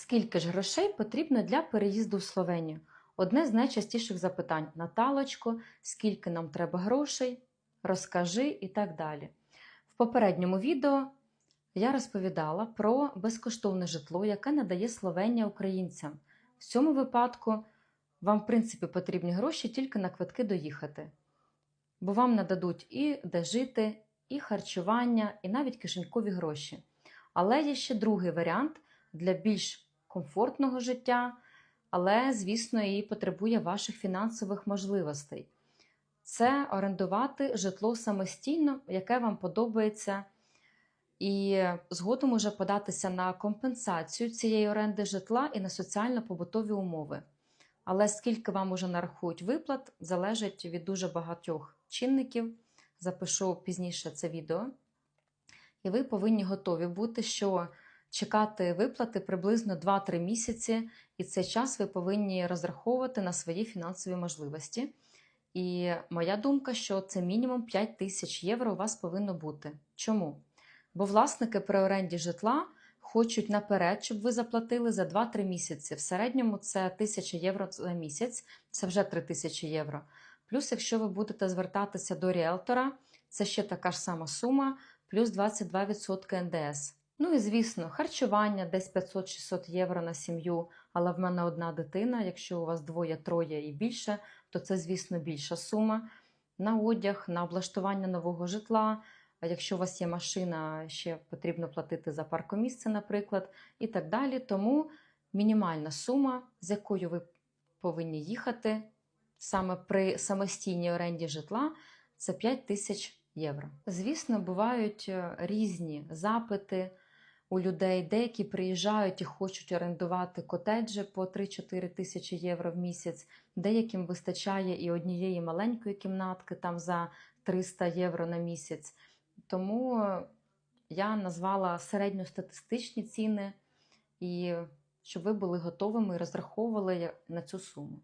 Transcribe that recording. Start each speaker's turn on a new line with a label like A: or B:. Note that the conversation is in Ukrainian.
A: Скільки ж грошей потрібно для переїзду в Словенію? Одне з найчастіших запитань: Наталочко, скільки нам треба грошей? Розкажи і так далі. В попередньому відео я розповідала про безкоштовне житло, яке надає Словенія українцям. В цьому випадку вам, в принципі, потрібні гроші тільки на квитки доїхати, бо вам нададуть і де жити, і харчування, і навіть кишенькові гроші. Але є ще другий варіант для більш комфортного життя, але, звісно, і потребує ваших фінансових можливостей. Це орендувати житло самостійно, яке вам подобається, і згодом уже податися на компенсацію цієї оренди житла і на соціально-побутові умови. Але скільки вам уже нарахують виплат, залежить від дуже багатьох чинників. Запишу пізніше це відео. І ви повинні готові бути, що чекати виплати приблизно 2-3 місяці, і цей час ви повинні розраховувати на свої фінансові можливості. І моя думка, що це мінімум 5 тисяч євро у вас повинно бути. Чому? Бо власники при оренді житла хочуть наперед, щоб ви заплатили за 2-3 місяці. В середньому це 1000 євро за місяць, це вже 3000 євро. Плюс, якщо ви будете звертатися до ріелтора, це ще така ж сама сума, плюс 22% НДС. Ну і звісно, харчування десь 500-600 євро на сім'ю, але в мене одна дитина. Якщо у вас двоє, троє і більше, то це, звісно, більша сума. На одяг, на облаштування нового житла. Якщо у вас є машина, ще потрібно платити за паркомісце, наприклад, і так далі. Тому мінімальна сума, з якою ви повинні їхати саме при самостійній оренді житла, це 5 тисяч євро. Звісно, бувають е, різні запити у людей. Деякі приїжджають і хочуть орендувати котеджі по 3-4 тисячі євро в місяць. Деяким вистачає і однієї маленької кімнатки там за 300 євро на місяць. Тому я назвала середньостатистичні ціни, і щоб ви були готовими і розраховували на цю суму.